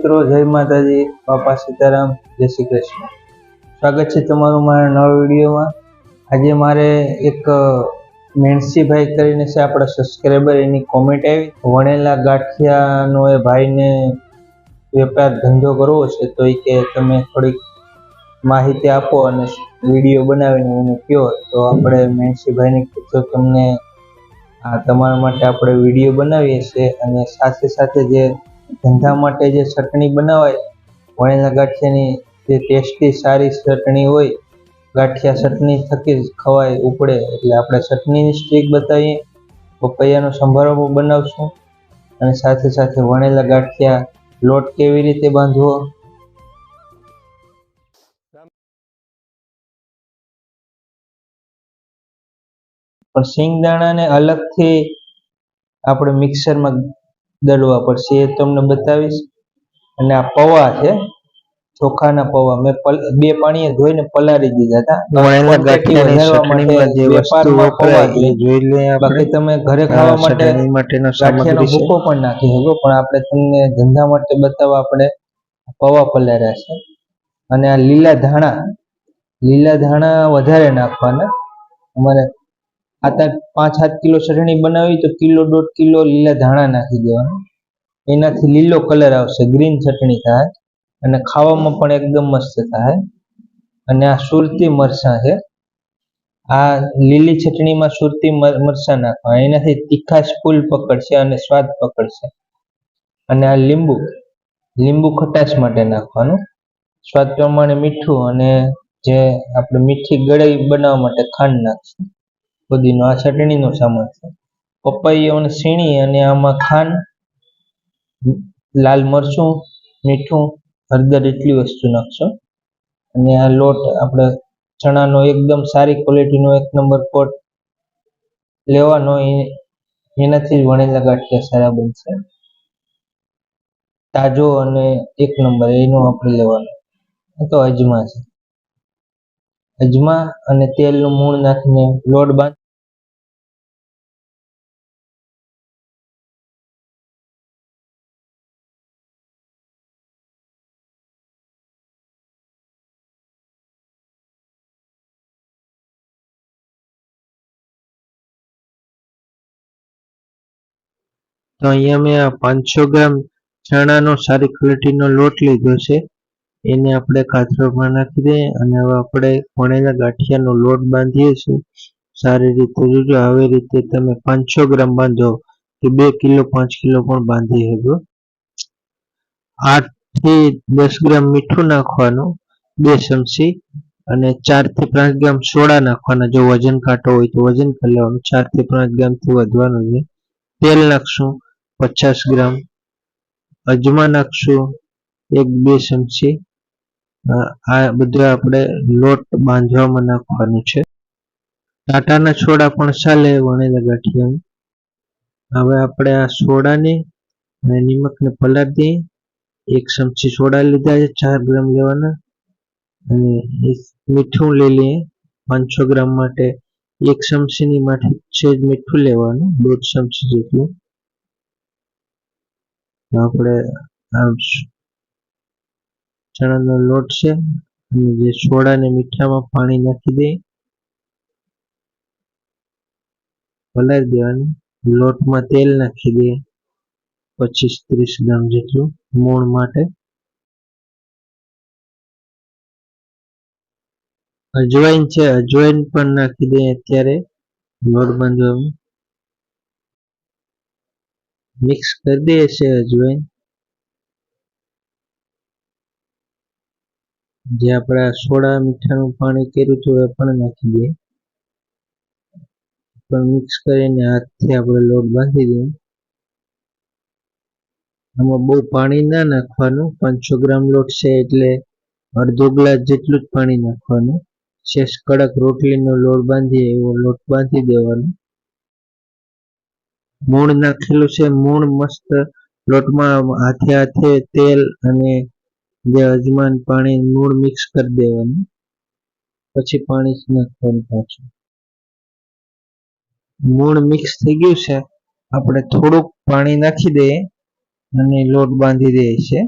મિત્રો, જય માતાજી. બાપા સીતારામ. જય શ્રી કૃષ્ણ. સ્વાગત છે તમારું મારા નવા વિડીયોમાં. આજે મારે એક મેણસીભાઈ કરીને છે આપણા સબસ્ક્રાઈબર એની કોમેન્ટ આવી. વણેલા ગાંઠિયાનો એ ભાઈને વેપાર ધંધો કરવો છે, તો એ કે તમે થોડીક માહિતી આપો અને વીડિયો બનાવીને મને કહો તો આપણે મેણસીભાઈને કીધું તમને, આ તમારા માટે આપણે વીડિયો બનાવીએ છીએ અને સાથે સાથે જે ધંધા માટે જે ચટણી બનાવાય, વણેલા ગાંઠિયાની જે ટેસ્ટી સારી ચટણી હોય, ગાંઠિયા ચટણી થકી જ ખવાય ઉપડે. એટલે આપણે ચટણીની સ્ટીક બતાવીએ, પપૈયાનો સંભારો બનાવશું અને સાથે સાથે વણેલા ગાંઠિયા લોટ કેવી રીતે બાંધવો? પણ સિંગદાણાને અલગથી આપણે મિક્સરમાં દળવા પડશે એ તમને બતાવીશ. અને આ પૌવા છે ચોખાના પૌવા. મેં બે પાણીએ ધોઈને પલાળી દીધા હતા. બાકી તમે ઘરે ખાવા માટે માટેનો ગાંઠિયાનો ભૂકો પણ નાખી શકો પણ આપણે તમને ધંધા માટે બતાવવા આપણે પૌવા પલાળ્યા છે. અને આ લીલા ધાણા લીલા ધાણા વધારે નાખવાના. અમારે આ તાર પાંચ સાત કિલો ચટણી બનાવી તો કિલો દોઢ કિલો લીલા ધાણા નાખી દેવાના. એનાથી લીલો કલર આવશે, ગ્રીન ચટણી થાય અને ખાવામાં પણ એકદમ મસ્ત થાય. અને આ સુરતી મરચાં છે. આ લીલી ચટણીમાં સુરતી મર- મરચાં નાખવા એનાથી તીખાશ ફૂલ પકડશે અને સ્વાદ પકડશે. અને આ લીંબુ લીંબુ ખટાશ માટે નાખવાનું. સ્વાદ પ્રમાણે મીઠું અને જે આપણે મીઠી ગળાઈ બનાવવા માટે ખાંડ નાખશું. પુદીનો આ ચટણીનો સામાન છે. અને સીણી અને આમાં ખાંડ, લાલ મરચું, મીઠું, હળદર એટલી વસ્તુ નાખશો. અને આ લોટ આપણે ચણાનો એકદમ સારી ક્વોલિટીનો એક નંબર પોટ લેવાનો એનાથી જ વણેલા ગાંઠિયા સારા બનશે. તાજો અને એક નંબર એનો આપણે લેવાનો. તો અજમા છે. અજમા અને તેલનું મૂળ નાખીને લોટ બાંધ તો અહીંયા મેં આ પાંચસો ગ્રામ ચણાનો સારી ક્વોલિટીનો લોટ લીધો છે. એને આપણે કાથરોમાં નાખી દઈએ અને હવે આપણે વણેલા ગાંઠિયાનો લોટ બાંધીએ છીએ. સારી રીતે જોજો, આવી રીતે તમે પાંચસો ગ્રામ બાંધો કે બે કિલો, પાંચ કિલો પણ બાંધી શકો. આઠ દસ ગ્રામ મીઠું નાખવાનું, બે ચમચી, અને ચારથી પાંચ ગ્રામ સોડા નાખવાના. જો વજન કાંટો હોય તો વજન કરી લેવાનું. ચારથી પાંચ ગ્રામથી વધવાનું છે. તેલ નાખશું. પચાસ ગ્રામ અજમા નાખશું, એક બે ચમચી. આ બધું આપણે લોટ બાંધવામાં નાખવાનું છે. ટાટાના છોડા પણ ચાલે, વણેલા ગાંઠિયામાં હવે આપણે આ સોડાને અને નિમકને પલાળી દઈએ. એક ચમચી સોડા લીધા છે, ચાર ગ્રામ લેવાના. અને મીઠું લઈ લઈએ, પાંચસો ગ્રામ માટે. એક ચમચીની માટે છે જ મીઠું લેવાનું, દોઢ ચમચી જેટલું. આપણે ચણાનો લોટ છે, અને જે સોડા ને મીઠામાં પાણી નાખી દઈ પલાળી દેવાનું. લોટમાં તેલ નાખી દઈએ. પચીસ ત્રીસ ગ્રામ જેટલું મૂળ માટે. અજવાઈન છે, અજવાઈન પણ નાખી દઈએ અત્યારે. લોટ બાંધવામાં મિક્સ કરી દઈએ છે અજવાઈન જે આપણે સોડા મીઠાનું પાણી કર્યું હતું એ પણ નાખી દઈએ. પણ મિક્સ કરીને હાથથી આપણે લોટ બાંધી દઈએ. આમાં બહુ પાણી ના નાખવાનું. પાંચસો ગ્રામ લોટ છે એટલે અડધો ગ્લાસ જેટલું જ પાણી નાખવાનું. શેષ કડક રોટલીનો લોટ બાંધીએ એવો લોટ બાંધી દેવાનો. મૂળ નાખેલું છે. મૂળ મસ્ત લોટમાં હાથે હાથે તેલ અને જે અજમાન પાણી મૂળ મિક્સ કરી દેવાનું. પછી પાણી નાખવાનું પાછું. મૂળ મિક્સ થઈ ગયું છે. આપણે થોડુંક પાણી નાખી દઈએ અને લોટ બાંધી દઈએ છે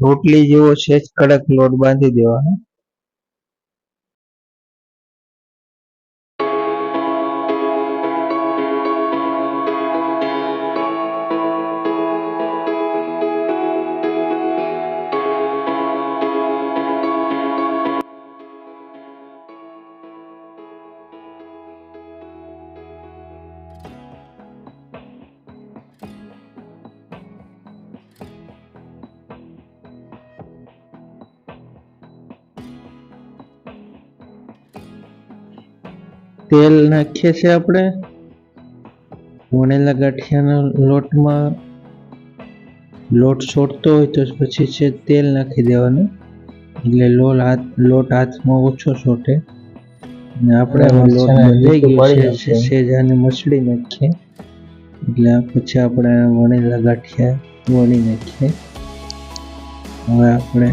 રોટલી જેવો છે કડક લોટ બાંધી દેવાનો. તેલ નાખીએ છીએ આપણે. વણેલા ગાંઠિયાના લોટમાં લોટ છોડતો હોય તો પછી છે તેલ નાખી દેવાનું. એટલે લોલ હાથ લોટ હાથમાં ઓછો છોટે. અને આપણે લોટ બંધાઈ ગયો છે સેજ મસળી નાખીએ. એટલે પછી આપણે વણેલા ગાંઠિયા વણી નાખીએ. હવે આપણે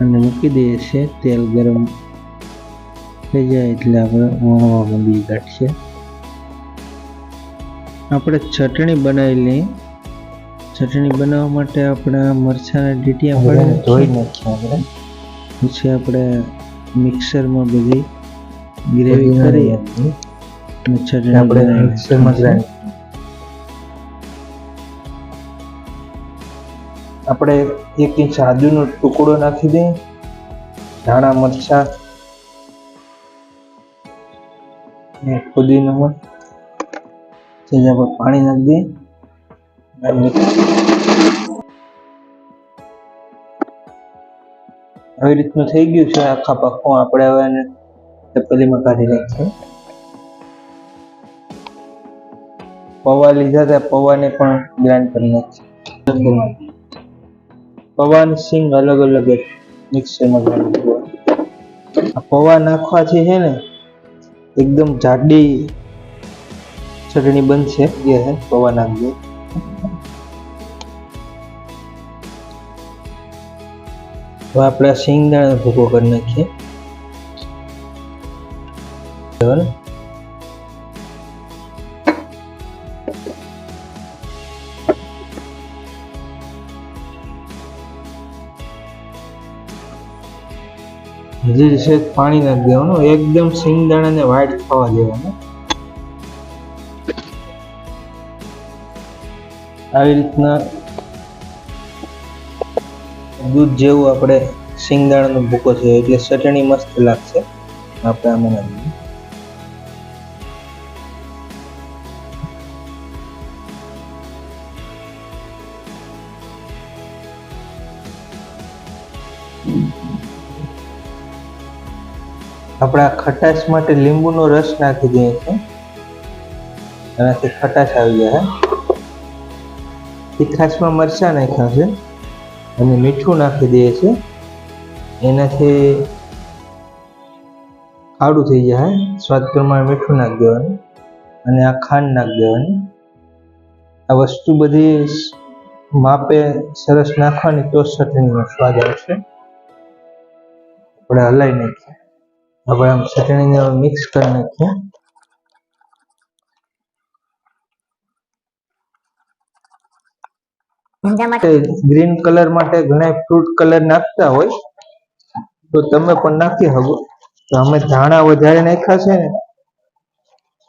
અને મૂકી દઈએ છીએ તેલ ગરમ થઈ જાય એટલે આપણે વણવા માંડીએ ગાંઠિયા આપણે ચટણી બનાવી લઈએ ચટણી બનાવવા માટે આપણે મરચાં મરચાંના ડીટીયા પડે ધોઈ નાખીએ આપણે. પછી આપણે મિક્સરમાં બધી ગ્રેવી કરી ચટણી આપણે મિક્સરમાં ગ્રાઇન્ડ આપણે એક ઇંચ આદુનો ટુકડો નાખી દઈએ. ધાણા મરચાં ને પુદીનો હોય. સેજ આપણે પાણી નાખી દઈએ. આવી રીતનું થઈ ગયું છે આખા પાકો આપણે હવે એને તપેલીમાં કાઢી નાખીએ પૌવા લીધા હતા. પૌવાને પણ ગ્રાઇન્ડ કરી નાખીએ પૌવાની સિંગ અલગ અલગ મિક્સરમાં ગ્રાઇન્ડ કરવા પૌવા નાખવાથી છે ને એકદમ જાડી ચટણી બનશે, જે છે, પૌવા નાખજો. હવે આપણે શિંગદાણા ભૂકો કરી નાખીએ. બરાબર હજી છે પાણી નાખી દેવાનું, એકદમ સિંગદાણાને વાઇટ થવા દેવાનું આવી રીતના દૂધ જેવું આપણે સિંગદાણાનો ભૂકો છે, એટલે ચટણી મસ્ત લાગશે આપણે આમાં નાખી દઈએ. આપણે ખટાશ માટે લીંબુનો રસ નાખી દઈએ છીએ. એનાથી ખટાશ આવી જાય. તીખાશમાં મરચાં નાખ્યા છે. અને મીઠું નાખી દઈએ છીએ. એનાથી ખાડું થઈ જાય. સ્વાદ પ્રમાણે મીઠું નાખી દેવાનું. અને આ ખાંડ નાખી દેવાની. આ વસ્તુ બધી માપે સરસ નાખવાની તો ચટણીનો સ્વાદ આવશે. આપણે હલાવી નાખીએ. આપણે આમ ચટણીને મિક્સ કરી નાખીએ ગ્રીન કલર માટે ઘણા ફ્રૂટ કલર નાખતા હોય તો તમે પણ નાખી શકો તો અમે ધાણા વધારે નાખ્યા છે ને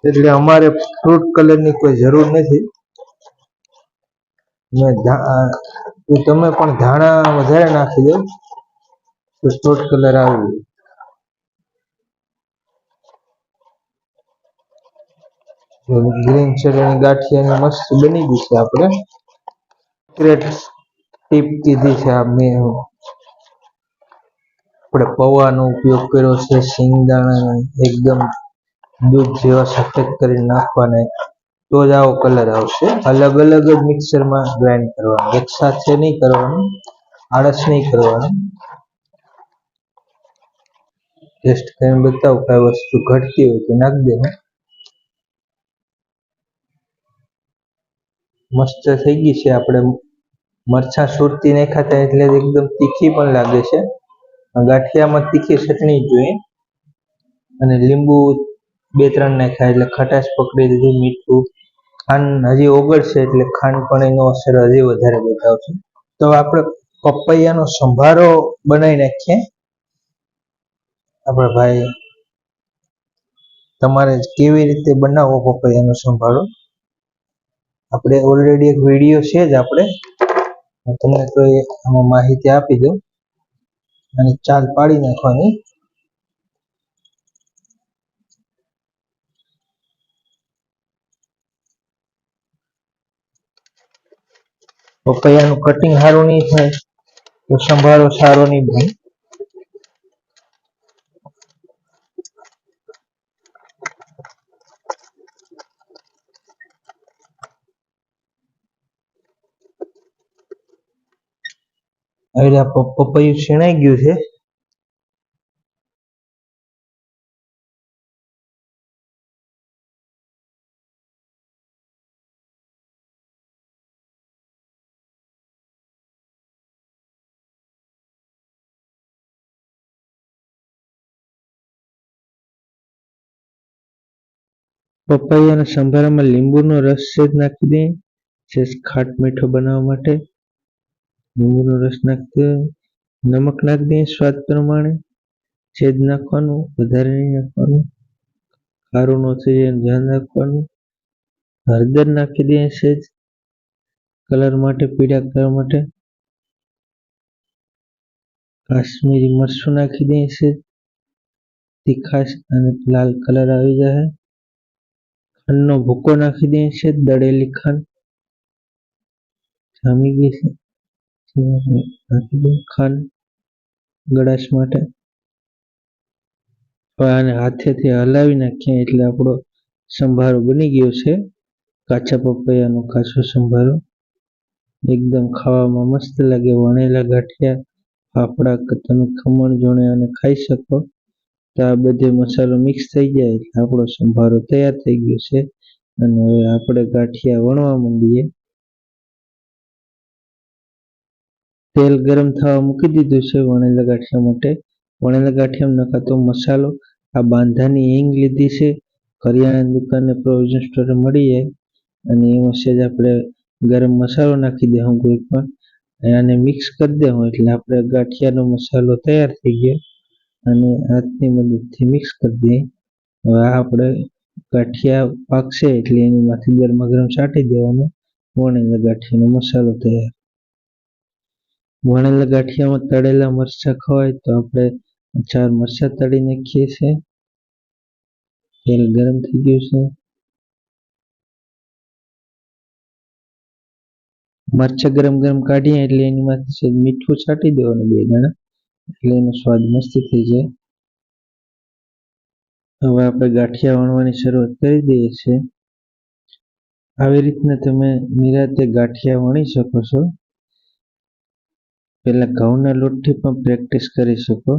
એટલે અમારે ફ્રૂટ કલરની કોઈ જરૂર નથી. તમે પણ ધાણા વધારે નાખી દો તો ફ્રૂટ કલર આવે ગ્રીન ચટણી ગાંઠિયાની મસ્ત બની ગઈ છે આપણે. ટીપ કીધી છે આ મેં. આપણે પૌવાનો ઉપયોગ કર્યો છે સિંગદાણા એકદમ દૂધ જેવા સફેદ કરીને નાખવાના. તો જ આવો કલર આવશે. અલગ અલગ જ મિક્સરમાં ગ્રાઇન્ડ કરવાનું. એક સાથે નહીં કરવાનું. આળસ નહીં કરવાનું. ટેસ્ટ કરીને બતાવું કઈ વસ્તુ ઘટતી હોય તો નાખી દેવું મસ્ત થઈ ગઈ છે. આપણે મરચાં સુરતી નાખ્યા હતા એટલે એકદમ તીખી પણ લાગે છે. ગાંઠિયામાં તીખી ચટણી જોઈએ અને લીંબુ બે ત્રણ નાખ્યા એટલે ખટાશ પકડી લીધી મીઠું. ખાંડ હજી ઓગળશે એટલે ખાંડ પણ એનો અસર હજી વધારે બતાવશે. તો આપણે પપૈયાનો સંભારો બનાવી નાખીએ. આપણે ભાઈ, તમારે કેવી રીતે બનાવવો પપૈયાનો સંભારો? આપણે ઓલરેડી એક વીડિયો છે જ આપણે. તમને તો આમાં માહિતી આપી દઉં. અને ચાલ પાડી નાખવાની. પપૈયાનું કટિંગ સારું નહીં થાય. તો સંભાળો સારો નહીં બને હવે આ પપૈયું શેણાઈ ગયું છે. પપૈયાના સંભારામાં લીંબુનો રસ સહેજ નાખી દઈએ જે ખાટ મીઠો બનાવવા માટે. લીંબુનો રસ નાખી નમક નાખી દઈએ સ્વાદ પ્રમાણે છેદ નાખવાનું, વધારે નહીં નાખવાનું. ખારું ન થઈ જાય ધ્યાન રાખવાનું હળદર નાખી દઈએ સહેજ કલર માટે, પીળા કલર માટે. કાશ્મીરી મરચું નાખી દઈએ સહેજ તીખાશ અને લાલ કલર આવી જાય ખાંડનો ભૂકો નાખી દઈએ છે દળેલી ખાંડ. જામી ગઈ છે. દઈએ ગળાશ માટે. આને હાથેથી હલાવી નાખીએ એટલે આપણો સંભારો બની ગયો છે. કાચા પપૈયાનો કાચો સંભારો. એકદમ ખાવામાં મસ્ત લાગે, વણેલા ગાંઠિયા, ફાફડા તમે ખમણ જોણે અને ખાઈ શકો. તો આ બધે મસાલો મિક્સ થઈ જાય એટલે આપણો સંભારો તૈયાર થઈ ગયો છે. અને હવે આપણે ગાંઠિયા વણવા માંડીએ. તેલ ગરમ થવા મૂકી દીધું છે. વણેલા ગાંઠિયા માટે વણેલા ગાંઠિયામાં નખાતો મસાલો. આ બાંધાની હિંગ લીધી છે. કરિયાણાની દુકાને પ્રોવિઝન સ્ટોરે મળી જાય. અને એમાં સહેજ આપણે ગરમ મસાલો નાખી દેવું કોઈ પણ. આને મિક્સ કરી દેવો એટલે આપણે ગાંઠિયાનો મસાલો તૈયાર થઈ ગયો. અને હાથની મદદથી મિક્સ કરી દઈએ હવે આપણે ગાંઠિયા પાકશે એટલે એની માંથી ગરમા ગરમ છાંટી દેવાનો. વણેલા ગાંઠિયાનો મસાલો તૈયાર. વણેલા ગાંઠિયામાં તળેલા મરચાં ખવાય તો આપણે ચાર મરચાં તળી નાખીએ છીએ. તેલ ગરમ થઈ ગયું છે. મરચાં ગરમ ગરમ કાઢીએ એટલે એની માંથી મીઠું છાંટી દેવાનું બે દાણા, એટલે એનો સ્વાદ મસ્ત થઈ જાય. હવે આપણે ગાંઠિયા વણવાની શરૂઆત કરી દઈએ છીએ. આવી રીતના તમે નિરાતે ગાંઠિયા વણી શકો છો. પહેલા ઘઉંના લોટથી પણ પ્રેક્ટિસ કરી શકો.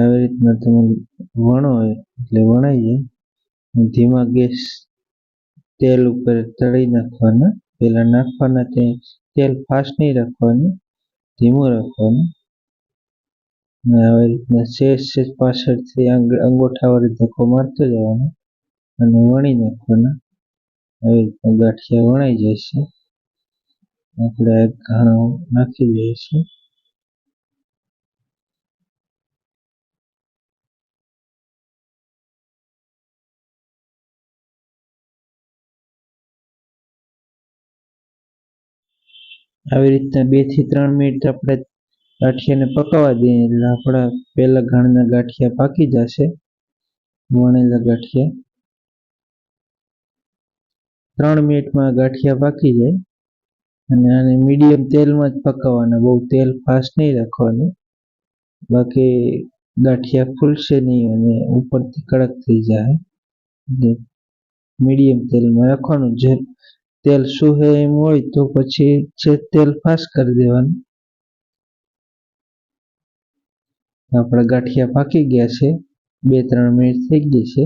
આવી રીતના તમે વણો એટલે વણાઈ જાય ધીમા ગેસ તેલ ઉપર તળી નાખવાના. પહેલાં નાખવાના તે તેલ ફાસ્ટ નહીં રાખવાનું, ધીમું રાખવાનું. આવી રીતના શેષ શેષ પાછળથી અંગૂઠા વડે ધક્કો મારતો જવાનો. અને વણી નાખવાના. આવી રીતના ગાંઠિયા વણાઈ જાય છે. આપણે ઘણો નાખી દઈએ આવી રીતના બેથી ત્રણ મિનિટ આપણે ગાંઠિયાને પકાવવા દઈએ એટલે આપણા પહેલા ઘણના ગાંઠિયા પાકી જશે. વણેલા ગાંઠિયા. ત્રણ મિનિટમાં ગાંઠિયા પાકી જાય. અને આને મીડિયમ તેલમાં જ પકાવવાના. બહુ તેલ ફાસ્ટ નહીં રાખવાનું. બાકી ગાંઠિયા ફૂલશે નહીં અને ઉપરથી કડક થઈ જાય. મીડિયમ તેલમાં રાખવાનું. જે તેલ સુહે એમ હોય તો પછી છે તેલ ફાસ્ટ કરી દેવાનું. આપણા ગાંઠિયા પાકી ગયા છે. બે ત્રણ મિનિટ થઈ ગઈ છે.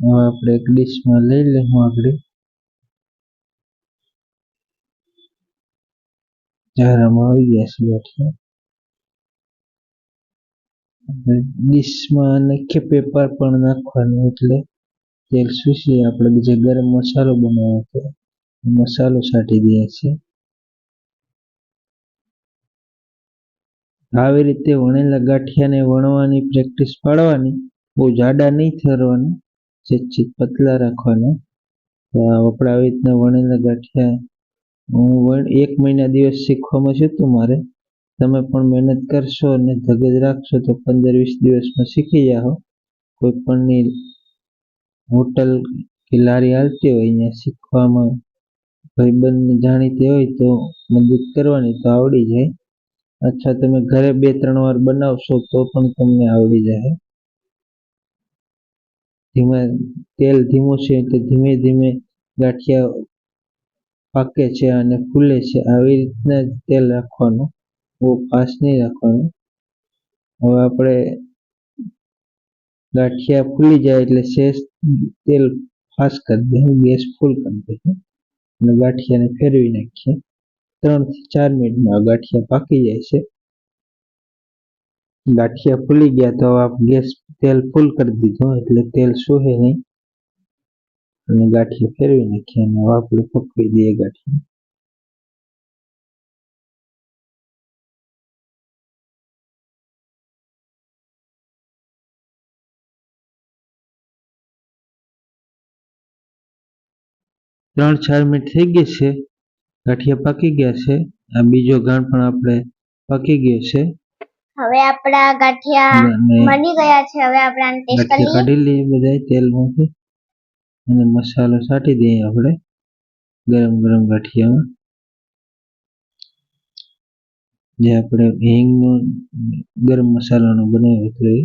હવે આપણે એક ડીશમાં લઈ લઈશું આગળ. નાખીએ પેપર પણ નાખવાનું એટલે તેલ શૂસી આપણે જે ગરમ મસાલો બનાવ્યો હતો. મસાલો છાંટી દઈએ છીએ. આવી રીતે વણેલા ગાંઠિયાને વણવાની પ્રેક્ટિસ પાડવાની. બહુ જાડા નહીં કરવાના ચીત પતલા રાખવાના. આપણે આવી રીતના વણેલા ગાંઠિયા હું એક મહિના દિવસ શીખવામાં છે તું મારે તમે પણ મહેનત કરશો અને ધગજ રાખશો તો પંદર વીસ દિવસમાં શીખી જાઓ. કોઈ પણની હોટલ કે લારી હાલતી હોય, અહીંયા શીખવામાં ભાઈબંધને જાણીતી હોય તો મદદ કરવાની તો આવડી જાય. અથવા તમે ઘરે બે ત્રણ વાર બનાવશો તો પણ તમને આવડી જાય. ધીમા, તેલ ધીમું છે તો ધીમે ધીમે ગાંઠિયા પાકે છે અને ફૂલે છે. આવી રીતના જ તેલ રાખવાનું બહુ ખાસ નહીં રાખવાનું હવે આપણે ગાંઠિયા ફૂલી જાય એટલે શેષ તેલ ફાસ કરી દઈએ. ગેસ ફૂલ કરી દઈએ. અને ગાંઠિયાને ફેરવી નાખીએ. ત્રણથી ચાર મિનિટમાં ગાંઠિયા પાકી જાય છે. ગાંઠિયા ફૂલી ગયા તો આપ ગેસ તેલ ફૂલ કરી દીધો. એટલે તેલ સુહે નહીં. અને ગાંઠિયા ફેરવી નાખીએ અને આપણે પકવી દઈએ ગાંઠિયા. ત્રણ ચાર મિનિટ થઈ ગઈ છે. ગાંઠિયા પાકી ગયા છે. આ બીજો ગાણ પણ આપણે પાકી ગયો છે. હવે આપણા ગાંઠિયા બની ગયા છે. હવે આપણે ટેસ્ટ કરી કાઢી લઈએ બધા તેલમાંથી. અને મસાલો છાંટી દઈએ આપણે ગરમ ગરમ ગાંઠિયામાં. જે આપણે હિંગનો ગરમ મસાલાનો બનાવ્યો હતો એ.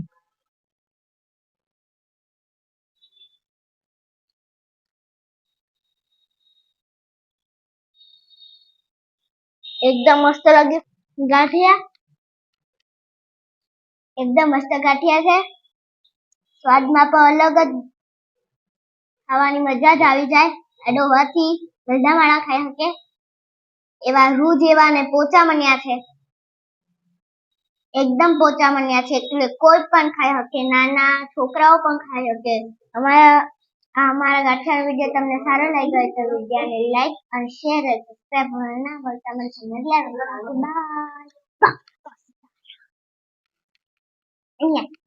એકદમ મસ્ત લાગ્યું ગાંઠિયા. એકદમ મસ્ત ગાંઠિયા છે. સ્વાદમાં પણ અલગ જ ખાવાની મજા જ આવી જાય. એડો બધા માણા ખાઈ શકે એવા રૂ જેવા ને પોચા મણ્યા છે. એકદમ પોચા મણ્યા છે. એટલે કોઈ પણ ખાઈ શકે નાના છોકરાઓ પણ ખાઈ શકે અમારા અમારા ગાંઠિયાનો વીડિયો તમને સારો લાગ્યો હોય તો વિડીયોને લાઈક અને શેર અને સબસ્ક્રાઈબ ના ભૂલતા. મને સમજ બાય. અહીંયા.